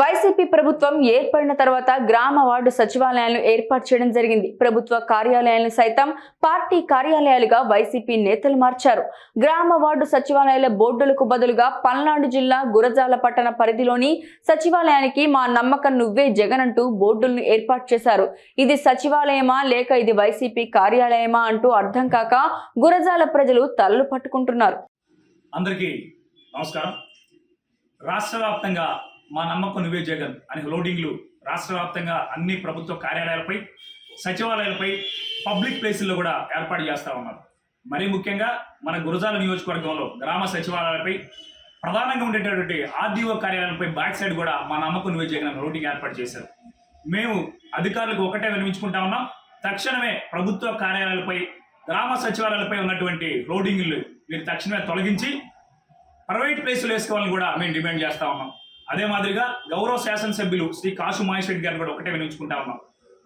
YCP ప్రభుత్వం ఏర్పడిన తర్వాత గ్రామ వార్డు సచివాలయాలను ఏర్పాటు చేయడం జరిగింది. ప్రభుత్వ కార్యాలయాలను సైతం పార్టీ కార్యాలయాలుగా వైసీపీ నేతలు మార్చారు. గ్రామ వార్డు సచివాలయాల బోర్డులకు బదులుగా పల్నాడు జిల్లా గురజాల పట్టణ పరిధిలోని సచివాలయానికి మా నమ్మకం నువ్వే జగన్ అంటూ బోర్డులను ఏర్పాటు చేశారు. ఇది సచివాలయమా లేక ఇది వైసీపీ కార్యాలయమా అంటూ అర్థం కాక గురజాల ప్రజలు తలలు పట్టుకుంటున్నారు. అందరికీ నమస్కారం. రాష్ట్ర వ్యాప్తంగా మా నమ్మకం నువ్వే జగన్ అనే లోడింగ్లు రాష్ట్ర వ్యాప్తంగా అన్ని ప్రభుత్వ కార్యాలయాలపై సచివాలయాలపై పబ్లిక్ ప్లేసుల్లో కూడా ఏర్పాటు చేస్తూ ఉన్నారు. మరీ ముఖ్యంగా మన గురజాల నియోజకవర్గంలో గ్రామ సచివాలయాలపై ప్రధానంగా ఉండేటటువంటి ఆర్డీఓ కార్యాలయాలపై బ్యాక్ సైడ్ కూడా మా నమ్మకం నువ్వే జగన్ అనే ఏర్పాటు చేశారు. మేము అధికారులకు ఒకటే వినిపించుకుంటా ఉన్నాం తక్షణమే ప్రభుత్వ కార్యాలయాలపై గ్రామ సచివాలయాలపై ఉన్నటువంటి రోడింగ్లు మీరు తక్షణమే తొలగించి ప్రైవేట్ ప్లేసులు వేసుకోవాలని కూడా మేము డిమాండ్ చేస్తా ఉన్నాం. అదే మాదిరిగా గౌరవ శాసనసభ్యులు శ్రీ కాసు మహేష్ రెడ్డి గారు కూడా ఒకటే వినిపించుకుంటా ఉన్నాం.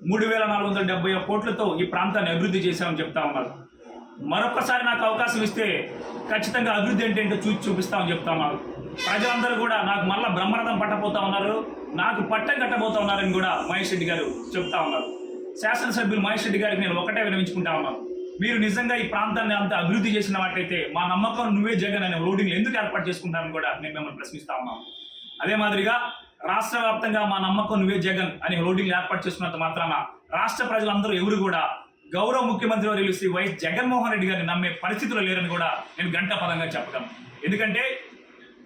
మూడు వేల నాలుగు వందల డెబ్బై ఒక్క కోట్లతో ఈ ప్రాంతాన్ని అభివృద్ధి చేశామని చెప్తా ఉన్నారు. మరొకసారి నాకు అవకాశం ఇస్తే ఖచ్చితంగా అభివృద్ధి ఏంటంటే చూసి చూపిస్తామని చెప్తా ఉన్నారు. ప్రజలందరూ కూడా నాకు మళ్ళా బ్రహ్మరథం పట్టబోతా ఉన్నారు. నాకు పట్టం కట్టబోతా ఉన్నారని కూడా మహేష్ రెడ్డి గారు చెప్తా ఉన్నారు. శాసనసభ్యులు మహేష్ రెడ్డి గారికి నేను ఒకటే వినమించుకుంటా ఉన్నాను మీరు నిజంగా ఈ ప్రాంతాన్ని అంత అభివృద్ధి చేసిన మా నమ్మకం నువ్వే జగన్ అనే లోడింగ్ ఎందుకు ఏర్పాటు చేసుకుంటారని కూడా నేను మిమ్మల్ని ప్రశ్నిస్తా ఉన్నాను అదే మాదిరిగా రాష్ట్ర వ్యాప్తంగా మా నమ్మకం నువ్వే జగన్ అనే లోడింగ్ ఏర్పాటు చేసుకున్నంత మాత్రాన రాష్ట్ర ప్రజలందరూ ఎవరు కూడా గౌరవ ముఖ్యమంత్రి వర్యులు శ్రీ వైఎస్ జగన్మోహన్ రెడ్డి గారిని నమ్మే పరిస్థితులు లేరని కూడా నేను గంట పదంగా చెప్పడం ఎందుకంటే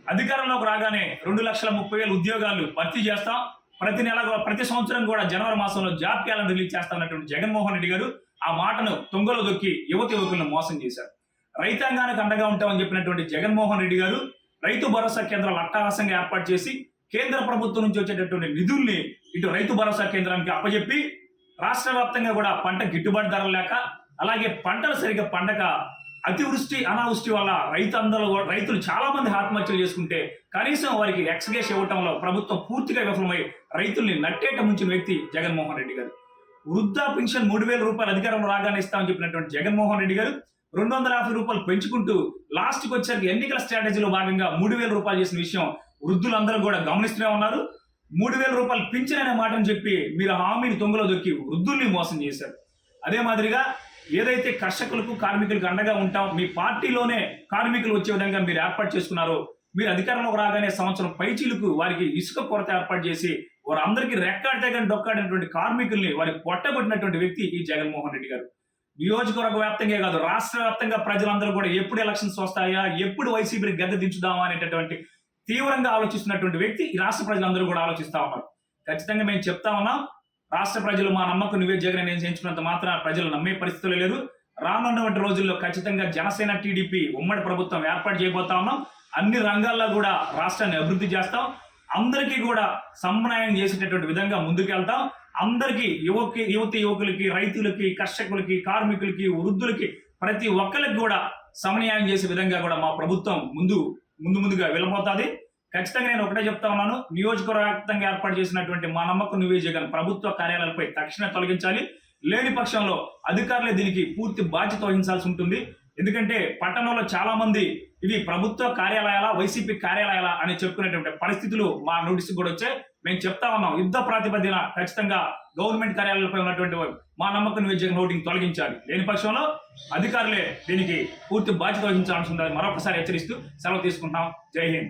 అధికారంలోకి రాగానే రెండు లక్షల ముప్పై వేల ఉద్యోగాలు భర్తీ చేస్తాం. ప్రతి నెల ప్రతి సంవత్సరం కూడా జనవరి మాసంలో జాబ్ క్యాలెండర్ రిలీజ్ చేస్తామన్నటువంటి జగన్మోహన్ రెడ్డి గారు ఆ మాటను తొంగలో దొక్కి యువత యువకులను మోసం చేశారు. రైతాంగానికి అండగా ఉంటామని చెప్పినటువంటి జగన్మోహన్ రెడ్డి గారు రైతు భరోసా కేంద్రాలు అట్టహాసంగా ఏర్పాటు చేసి కేంద్ర ప్రభుత్వం నుంచి వచ్చేటటువంటి నిధుల్ని ఇటు రైతు భరోసా కేంద్రానికి అప్పజెప్పి రాష్ట్ర వ్యాప్తంగా కూడా పంట గిట్టుబాటు ధరలు లేక అలాగే పంటలు సరిగ్గా పండక అతివృష్టి అనావృష్టి వల్ల రైతందరూ కూడా- రైతులు చాలా మంది ఆత్మహత్యలు చేసుకుంటే కనీసం వారికి ఎక్స్గేస్ ఇవ్వటంలో ప్రభుత్వం పూర్తిగా విఫలమై రైతుల్ని నట్టేట ముంచిన వ్యక్తి జగన్మోహన్ రెడ్డి గారు. వృద్ధా పెన్షన్ మూడు వేల రూపాయలు అధికారంలో రాగానే ఇస్తామని చెప్పినటువంటి జగన్మోహన్ రెడ్డి గారు రెండు వందల యాభై రూపాయలు పెంచుకుంటూ లాస్ట్కి వచ్చేసరికి ఎన్నికల స్ట్రాటజీలో భాగంగా మూడు వేల రూపాయలు చేసిన విషయం వృద్ధులందరూ కూడా గమనిస్తూనే ఉన్నారు. మూడు వేల రూపాయలు పింఛన్ అనే మాటను చెప్పి మీరు హామీని తొంగలో దొక్కి వృద్ధుల్ని మోసం చేశారు. అదే మాదిరిగా ఏదైతే కర్షకులకు కార్మికులకు అండగా ఉంటాం మీ పార్టీలోనే కార్మికులు వచ్చే విధంగా మీరు ఏర్పాటు చేసుకున్నారో మీరు అధికారంలోకి రాగానే సంవత్సరం పైచీలకు వారికి ఇసుక కొరత ఏర్పాటు చేసి వారందరికీ రెక్కాడితే కానీ డొక్కాడినటువంటి కార్మికుల్ని వారికి పొట్టగొట్టినటువంటి వ్యక్తి ఈ జగన్మోహన్ రెడ్డి గారు. నియోజకవర్గ వ్యాప్తంగా కాదు రాష్ట్ర వ్యాప్తంగా ప్రజలందరూ కూడా ఎప్పుడు ఎలక్షన్స్ వస్తాయా ఎప్పుడు వైసీపీని గద్దె దించుదామా అనేటటువంటి తీవ్రంగా ఆలోచిస్తున్నటువంటి వ్యక్తి ఈ రాష్ట్ర ప్రజలందరూ కూడా ఆలోచిస్తా ఉన్నారు. ఖచ్చితంగా మేము చెప్తా ఉన్నాం రాష్ట్ర ప్రజలు మా నమ్మకం నువ్వే జగన్ నేను మాత్రం ప్రజలు నమ్మే పరిస్థితులు లేరు. రానున్నటువంటి రోజుల్లో ఖచ్చితంగా జనసేన టీడీపీ ఉమ్మడి ప్రభుత్వం ఏర్పాటు చేయబోతా ఉన్నాం. అన్ని రంగాల్లో కూడా రాష్ట్రాన్ని అభివృద్ధి చేస్తాం. అందరికీ కూడా సమన్వయం చేసేటటువంటి విధంగా ముందుకెళ్తాం. అందరికీ యువకి యువతి యువకులకి రైతులకి కర్షకులకి కార్మికులకి వృద్ధులకి ప్రతి ఒక్కరికి కూడా సమన్వయం చేసే విధంగా కూడా మా ప్రభుత్వం ముందు ముందు ముందుగా వెళ్ళబోతుంది. ఖచ్చితంగా నేను ఒకటే చెప్తా ఉన్నాను. నియోజకవర్గవ్యాప్తంగా ఏర్పాటు చేసినటువంటి మా నమ్మకం నువ్వే జగన్ ప్రభుత్వ కార్యాలయాలపై తక్షణ తొలగించాలి. లేని పక్షంలో అధికారులే దీనికి పూర్తి బాధ్యత వహించాల్సి ఉంటుంది. ఎందుకంటే పట్టణంలో చాలా మంది ఇవి ప్రభుత్వ కార్యాలయాల వైసీపీ కార్యాలయాల అని చెప్పుకునేటువంటి పరిస్థితులు మా నోటీస్ కూడా వచ్చాయి. మేము చెప్తా ఉన్నాం యుద్ధ ప్రాతిపదిన ఖచ్చితంగా గవర్నమెంట్ కార్యాలయాలపై ఉన్నటువంటి మా నమ్మకం నియోజక జగన్ హోర్డింగ్ తొలగించాలి. లేని పక్షంలో అధికారులే దీనికి పూర్తి బాధ్యత వహించాల్సి ఉందని మరొకసారి హెచ్చరిస్తూ సెలవు తీసుకుంటాం జై హింద్.